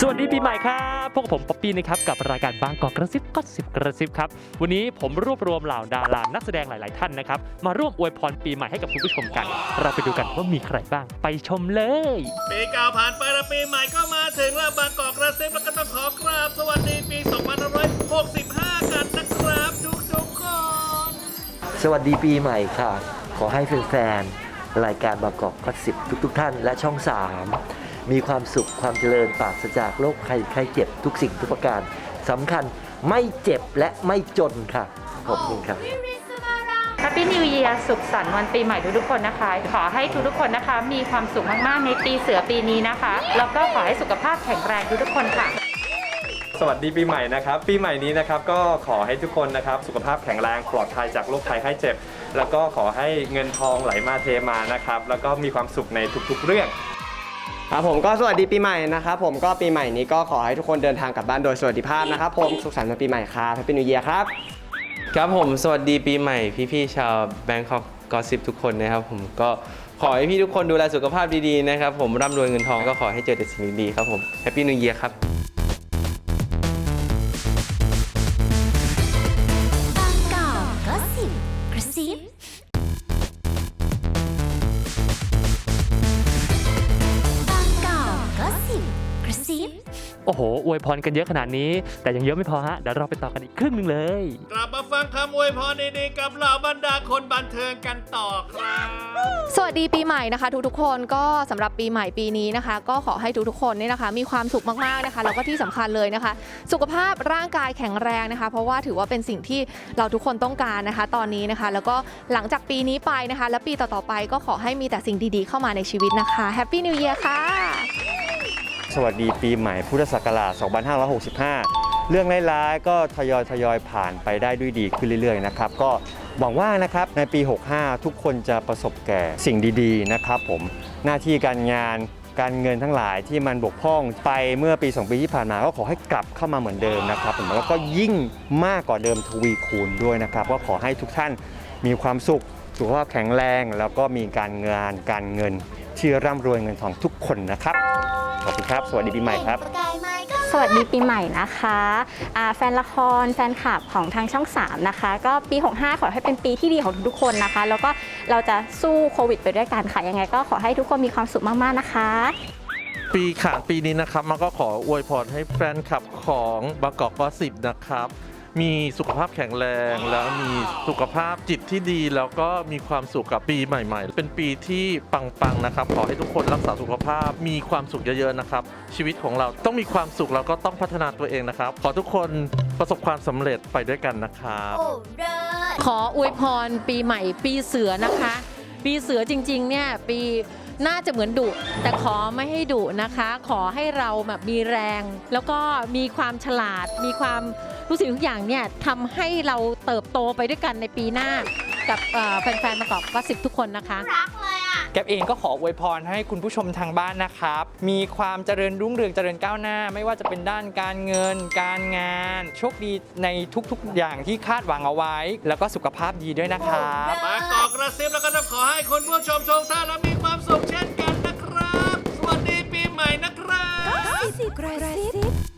สวัสดีปีใหม่ครับพวกบผมป๊อปปี้นะครับกับรายการบางกอกกระซิบก็สิบกระซิบครับวันนี้ผมรวบรวมเหล่าดารานักแสดงหลาย ๆ ท่านนะครับมาร่วมอวยพรปีใหม่ให้กับคุณผู้ชมกัน เราไปดูกันว่ามีใครบ้าง ไปชมเลย ปีเก่าผ่านไปแล้วปีใหม่ก็มาถึงแล้วบางกอกกระซิบแล้วก็ต้องขอกราบสวัสดีปี 2565 กันนะครับทุกทุกๆคน สวัสดีปีใหม่ค่ะ ขอให้แฟนๆรายการบางกอกก็สิบทุก ๆ ท่านและช่อง 3 มีความสุขความเจริญปราศจากโรคภัยไข้เจ็บทุกสิ่งทุกประการสำคัญไม่เจ็บและไม่จนค่ะ ขอบคุณครับแฮปปี้นิว e ย r สุขสันต์วันปีใหม่ทุกๆคนนะคะ ขอให้ทุกๆคนนะคะ มีความสุขมากๆในปีเสือปีนี้นะคะ แล้วก็ขอให้สุขภาพแข็งแรงทุกๆคนค่ะ สวัสดีปีใหม่นะครับ ปีใหม่นี้นะครับก็ขอให้ทุกคนนะครับ สุขภาพแข็งแรงปลอดภัยจากโรคภัยไข้เจ็บ แล้วก็ขอให้เงินทองไหลมาเทมานะครับ แล้วก็มีความสุขในทุกๆเรื่อง ครับผมก็สวัสดีปีใหม่นะครับผมก็ปีใหม่นี้ก็ขอให้ทุกคนเดินทางกลับบ้านโดยสวัสดิภาพนะครับผมสุขสันต์วันปีใหม่ครับแฮปปี้นิวเยียครับ ครับผมสวัสดีปีใหม่พี่ๆชาวแบงคอกกอสิบทุกคนนะครับ ผมก็ขอให้พี่ทุกคนดูแลสุขภาพดีๆนะครับผมร่ำรวยเงินทองก็ขอให้เจอแต่สิ่งดีๆครับผมแฮปปี้นิวเยียครับบ ระซิบ โอ้โห อวยพรกันเยอะขนาดนี้ แต่ยังเยอะไม่พอฮะ เดี๋ยวเราไปต่อกันอีกครึ่งหนึงเลย กลับมาฟังคำอวยพรดีๆกับเหล่าบรรดาคนบันเทิงกันต่อครับ สวัสดีปีใหม่นะคะทุกๆคนก็สำหรับปีใหม่ปีนี้นะคะ ก็ขอให้ทุกๆคนนี่นะคะ มีความสุขมากๆนะคะแล้วก็ที่สำคัญเลยนะคะ สุขภาพร่างกายแข็งแรงนะคะ เพราะว่าถือว่าเป็นสิ่งที่เราทุกคนต้องการนะคะ ตอนนี้นะคะ แล้วก็หลังจากปีนี้ไปนะคะ และปีต่อๆไปก็ขอให้มีแต่สิ่งดีๆเข้ามาในชีวิตนะคะแฮปปี้นิว e ย r ค่ะ สวัสดีปีใหม่พุทธศักราช 2565 เรื่องร้ายๆก็ทยอยทยอยผ่านไปได้ด้วยดีขึ้นเรื่อยๆนะครับก็หวังว่านะครับในปี 65 ทุกคนจะประสบแก่สิ่งดีๆนะครับผมหน้าที่การงานการเงินทั้งหลายที่มันบกพร่องไปเมื่อปี 2 ปีที่ผ่านมาก็ขอให้กลับเข้ามาเหมือนเดิมนะครับผมแล้วก็ยิ่งมากกว่าเดิมทวีคูณด้วยนะครับก็ขอให้ทุกท่านมีความสุขสุขภาพแข็งแรง แล้วก็มีการงานการเงินที่ร่ำรวยเงินทองทุกคนนะครับ ขอบคุณครับ สวัสดีปีใหม่ครับ สวัสดีปีใหม่นะคะอ่าแฟนละครแฟนคลับของทางช่อง 3 นะคะ ก็ปี 65 ขอให้เป็นปีที่ดีของทุกๆคนนะคะ แล้วก็เราจะสู้โควิดไปด้วยกันค่ะ ยังไงก็ขอให้ทุกคนมีความสุขมาก ๆ นะคะ ปีขานปีนี้นะครับ มันก็ขออวยพรให้แฟนคลับของบางกอกก็สิบนะครับ มีสุขภาพแข็งแรง แล้วมีสุขภาพจิตที่ดี แล้วก็มีความสุขกับปีใหม่ ๆ เป็นปีที่ปังๆนะครับ ขอให้ทุกคนรักษาสุขภาพ มีความสุขเยอะๆนะครับ ชีวิตของเราต้องมีความสุขแล้วก็ต้องพัฒนาตัวเองนะครับ ขอทุกคนประสบความสำเร็จไปด้วยกันนะครับขออวยพรปีใหม่ปีเสือนะคะ ปีเสือจริงๆเนี่ยปี น่าจะเหมือนดุแต่ขอไม่ให้ดุนะคะ ขอให้เราแบบมีแรง แล้วก็มีความฉลาด มีความทุกสิ่งทุกอย่างเนี่ยทำให้เราเติบโตไปด้วยกันในปีหน้า กับเอ่อแฟนๆประกอบวัสิบทุกคนนะคะแกปเองก็ขออวยพรให้คุณผู้ชมทางบ้านนะครับ มีความเจริญรุ่งเรืองเจริญก้าวหน้า ไม่ว่าจะเป็นด้านการเงิน การงาน โชคดีในทุกๆ อย่างที่คาดหวังเอาไว้ แล้วก็สุขภาพดีด้วยนะครับบางกอกกระซิบแล้วก็ต้องขอให้คุณผู้ชมชมท่านและมีความ สุขเช่นกันนะครับ สวัสดีปีใหม่นะครับ กระซิบกระซิบ